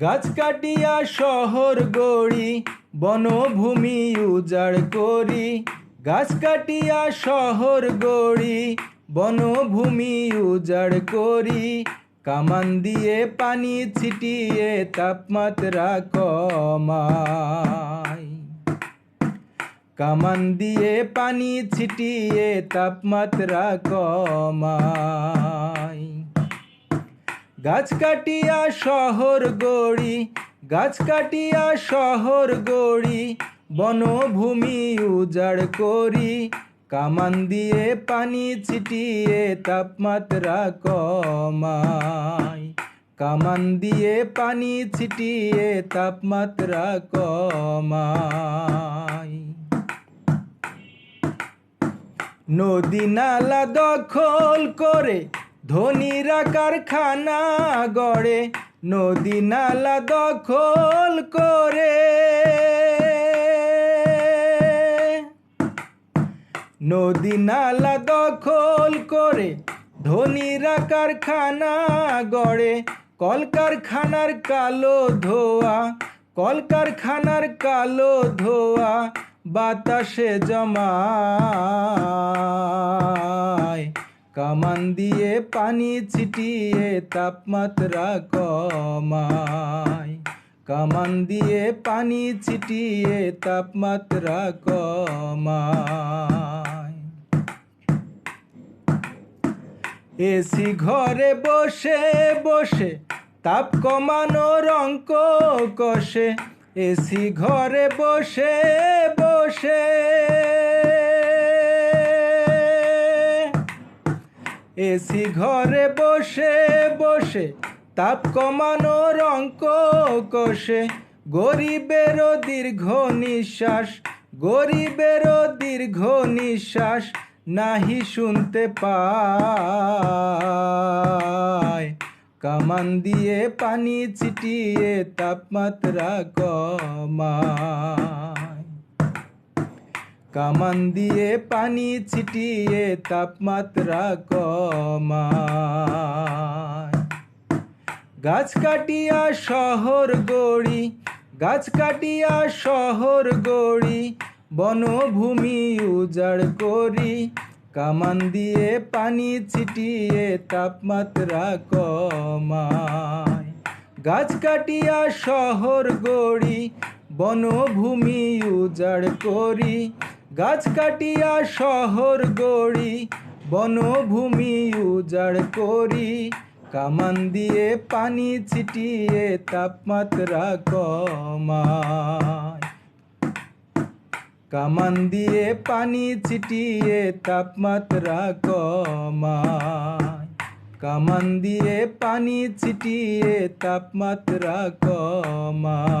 গাছ কাটিয়া শহর গড়ি, বনভূমি উজাড় করি। গাছ কাটিয়া শহর গড়ি, বনভূমি উজাড় করি। কামান দিয়ে পানি ছিটিয়ে তাপমাত্রা কমাই। কামান দিয়ে পানি ছিটিয়ে তাপমাত্রা কমাই। গাছ কাটিয়া শহর গড়ি, গাছ কাটিয়া শহর গড়ি, বনভূমি উজাড় করি। কামান দিয়ে পানি ছিটিয়ে তাপমাত্রা কমাই। কামান দিয়ে পানি ছিটিয়ে তাপমাত্রা কমাই। নদী নালা দখল করে ধনীরা কারখানা গড়ে, নদী নালা দখল করে। নদী নালা দখল করে, ধনীরা কারখানা গড়ে। কলকারখানার কালো ধোয়া, কলকারখানার কালো ধোয়া বাতাসে জমায়। কামান দিয়ে পানি ছিটিয়ে তাপমাত্রা কমায়। কামান দিয়ে পানি ছিটিয়ে তাপমাত্রা কমায়। এসি ঘরে বসে বসে তাপ কমানোর অঙ্ক কষে। এসি ঘরে বসে বসে এসি ঘরে বসে বসে তাপ কমানোর অঙ্ক কষে। গরিবেরও দীর্ঘ নিঃশ্বাস গরিবেরও দীর্ঘ নিঃশ্বাস নাহি শুনতে পায়। কামান দিয়ে পানি ছিটিয়ে তাপমাত্রা কমায়। কামান দিয়ে পানি ছিটিয়ে তাপমাত্রা কমায়। গাছ কাটিয়া শহর গড়ি, গাছ কাটিয়া শহর গড়ি, বনভূমি উজাড় করি। কামান দিয়ে পানি ছিটিয়ে তাপমাত্রা কমায়। গাছ কাটিয়া শহর গড়ি, বনভূমি উজাড় করি। গাছ কাটিয়া শহর গড়ি, বনভূমি উজাড় করি। কামান দিয়ে পানি ছিটিয়ে তাপমাত্রা কমায় কামান দিয়ে পানি ছিটিয়ে তাপমাত্রা কমায় কামান দিয়ে পানি ছিটিয়ে তাপমাত্রা কমায়